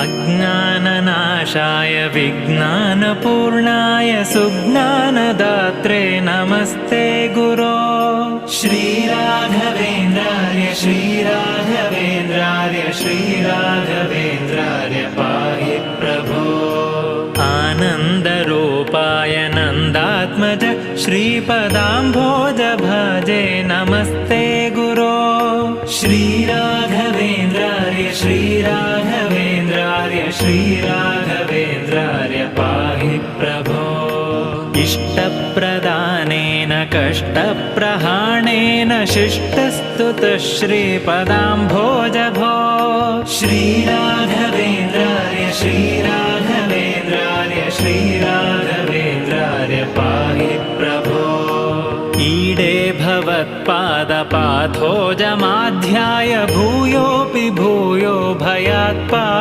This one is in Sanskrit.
अज्ञाननाशाय विज्ञानपूर्णाय सुज्ञानदात्रे नमस्ते गुरो। श्रीराघवेन्द्रार्य श्रीराघवेन्द्रार्य श्रीराघवेन्द्रार्य पाहि प्रभो। आनन्दरूपाय नन्दात्मज श्रीपदाम्भोज भजे नमस्ते गुरो। श्रीराघवेन्द्रार्य श्रीराघवेन्द्रार्य श्रीराघवेन्द्रार्य पाहि प्रभो। इष्टप्रदानेन कष्टप्रहाणेन शिष्टस्तुतः श्रीपदाम्भोज भो श्रीराघवेन्द्रार्य श्रीराघवेन्द्रार्य श्रीराघवेन्द्रार्य पाहि प्रभो। ईडे भवत्पादपाथोजमाध्याय भूयोऽपि भूयो भयात् पाहि